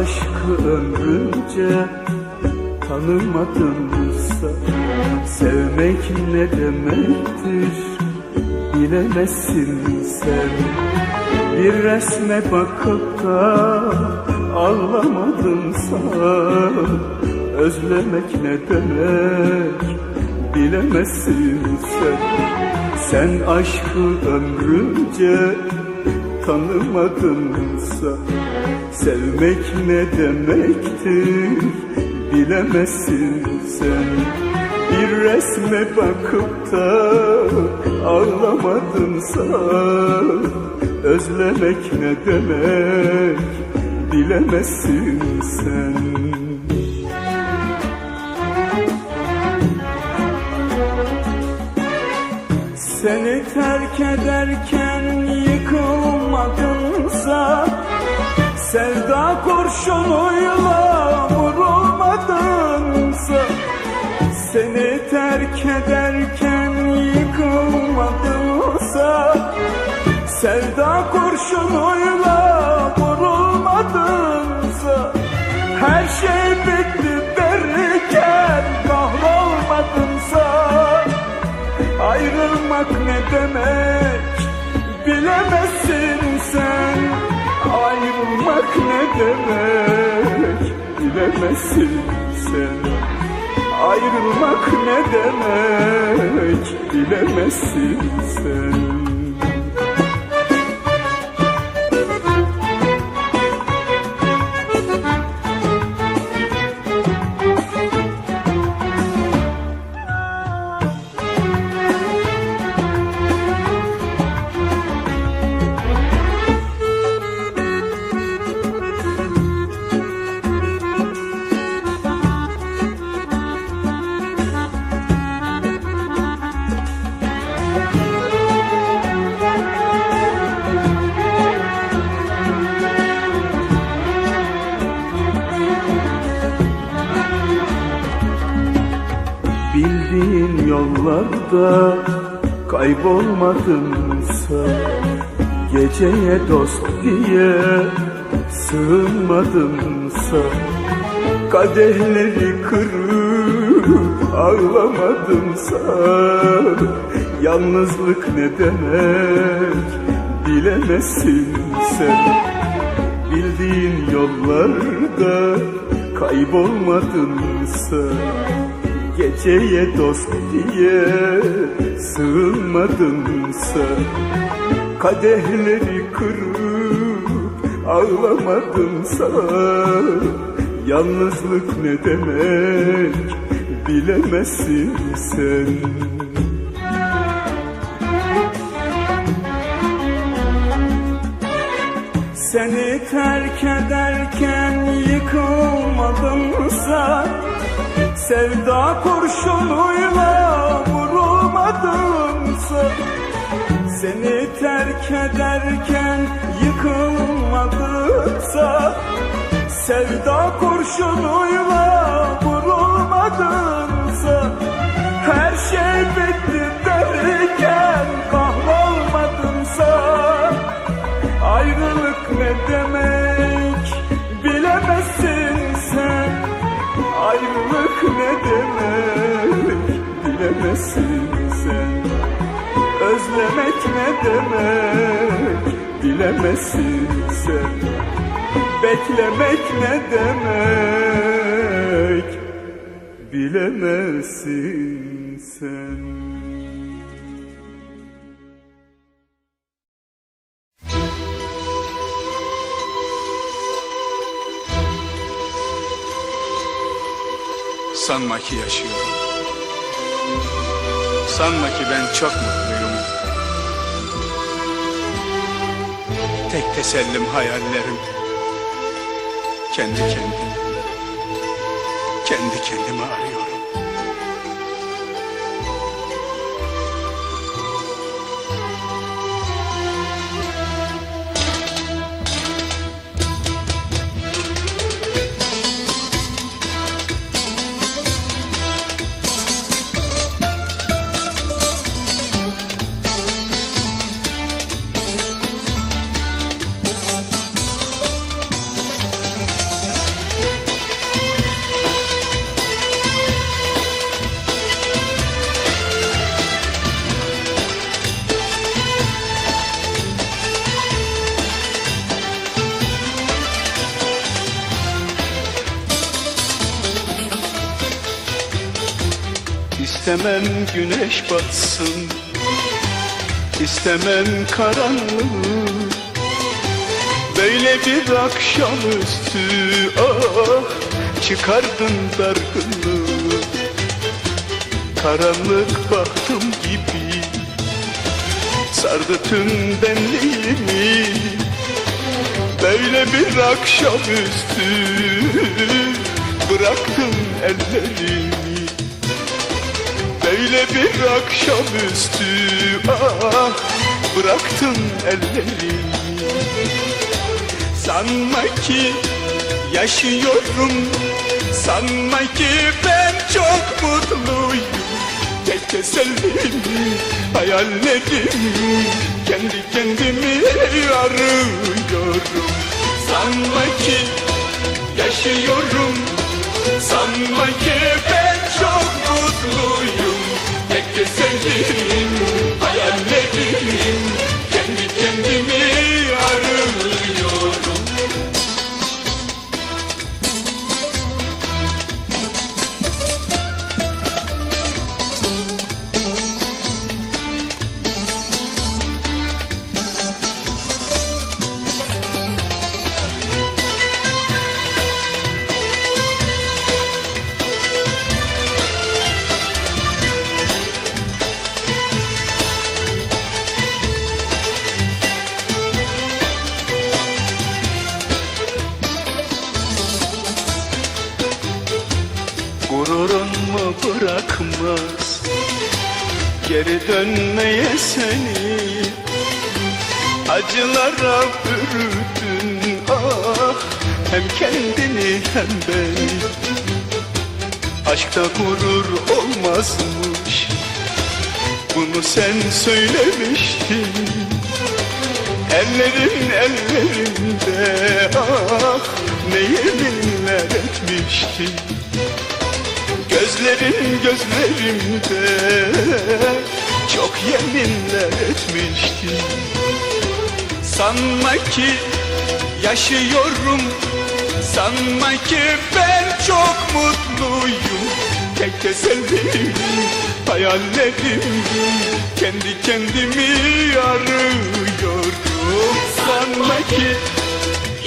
aşkı ömrünce tanımadımsa Sevmek ne demektir? Bilemezsin sen. Bir resme bakıp da ağlamadımsa Özlemek ne demek? Bilemezsin sen. Sen aşkı ömrünce tanımadınsa Sevmek ne demektir bilemezsin sen. Bir resme bakıp da ağlamadınsa Özlemek ne demek bilemezsin sen. Seni terk ederken yıkılmadınsa Sevda kurşunuyla vurulmadınsa Seni terk ederken yıkılmadınsa Sevda kurşunuyla vurulmadınsa Her şey bitti derken kahrolmadınsa Ayrılmak ne demek bilemezsin Ayrılmak ne demek? Bilemezsin sen. Ayrılmak ne demek? Bilemezsin sen yollarda kaybolmadımsa Geceye dost diye sığınmadımsa Kadehleri kırıp ağlamadımsa Yalnızlık ne demek bilemezsin sen. Bildiğin yollarda kaybolmadınsa Geceye dost diye sığınmadınsa Kadehleri kırıp ağlamadınsa Yalnızlık ne demek bilemezsin sen Seni terk ederken yıkılmadımsa Sevda kurşunuyla vurulmadımsa Seni terk ederken yıkılmadımsa Sevda kurşunuyla vurulmadımsa Her şey bitti derken bilemezsin. Sen Özlemek ne demek? Bilemezsin sen. Beklemek ne demek? Bilemezsin sen. Sanma ki yaşıyorum. Sanma ki ben çok mutluyum. Tek tesellim hayallerim. Kendi kendime. Kendi kendime arıyorum. İstemem güneş batsın. İstemem karanlığı Böyle bir akşamüstü ah Çıkardın dargınlığı. Karanlık bahtım gibi Sardı tüm benliğimi. Böyle bir akşamüstü Bıraktım ellerimi Böyle bir akşamüstü. Ah Bıraktım ellerimi Sanma ki yaşıyorum. Sanma ki ben çok mutluyum. Tek tesellim hayallerim. Kendi kendimi arıyorum. Sanma ki yaşıyorum. Sanma ki ben çok mutluyum Tesellim hayallerim bırakmaz. Geri dönmeye seni Acılara bürüdün. Ah Hem kendini hem beni Aşkta gurur olmazmış. Bunu sen söylemiştin. Ellerin ellerinde. Ah Ne yeminler etmiştin Gözlerin gözlerimde Çok yeminler etmiştin Sanma ki yaşıyorum Sanma ki ben çok mutluyum. Tek tesellim hayallerim Kendi kendimi arıyorum Sanma ki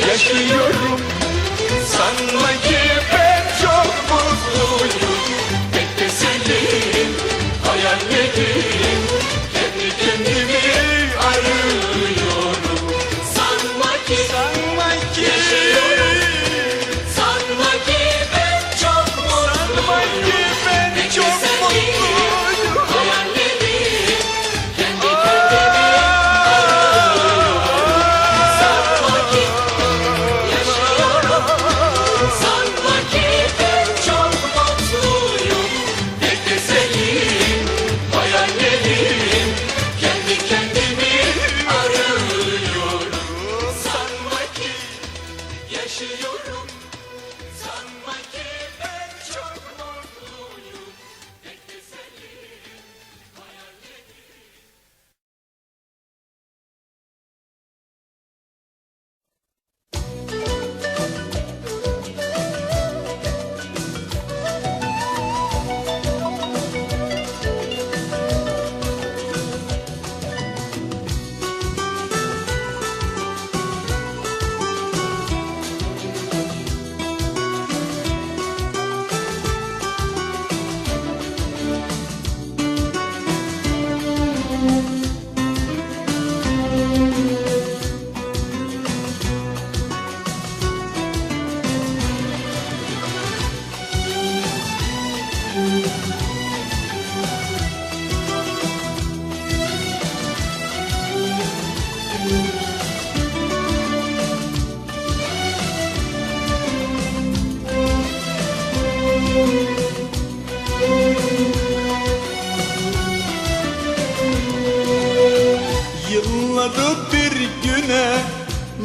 yaşıyorum Sanma ki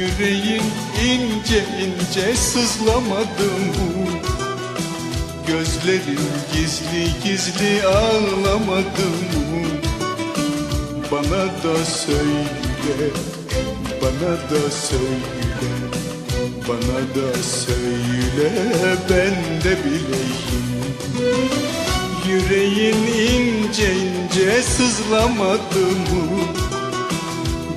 Yüreğin ince ince sızlamadı mı? Gözlerin gizli gizli ağlamadı mı? Bana da söyle, bana da söyle Bana da söyle ben de bileyim Yüreğin ince ince sızlamadı mı?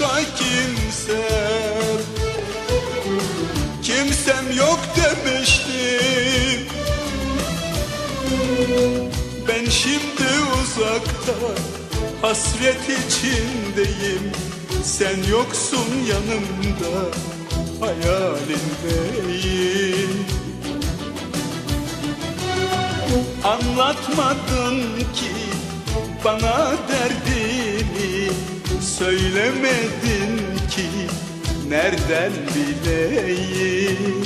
başka kimsem Kimsem yok demiştim. Ben şimdi uzakta hasret içindeyim. Sen yoksun yanımda hayalindeyim. Anlatmadın ki bana derdini Söylemedin ki nereden bileyim?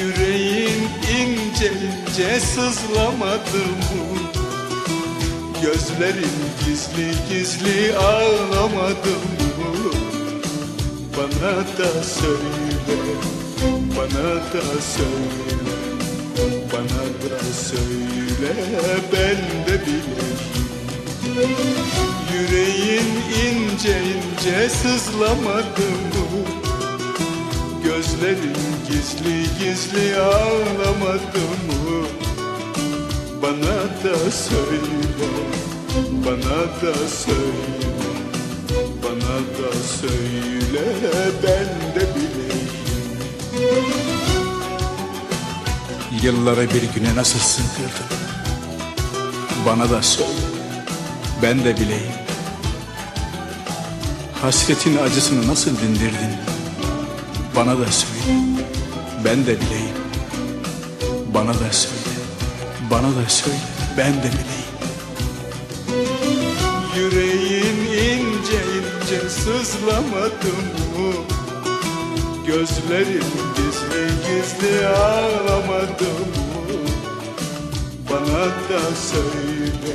Yüreğin ince ince sızlamadı mı Gözlerin gizli gizli ağlamadı mı Bana da söyle, bana da söyle Bana da söyle ben de bileyim Yüreğin ince ince sızlamadı mı? Gözlerin gizli gizli ağlamadı mı? Bana da söyle, bana da söyle Bana da söyle ben de bileyim. Yılları bir güne nasıl sığdırdın Bana da söyle Ben de bileyim. Hasretin acısını nasıl dindirdin? Bana da söyle. Ben de bileyim. Bana da söyle. Bana da söyle. Ben de bileyim. Yüreğin ince ince sızlamadı mı? Gözlerin gizli gizli ağlamadı mı? Bana da söyle,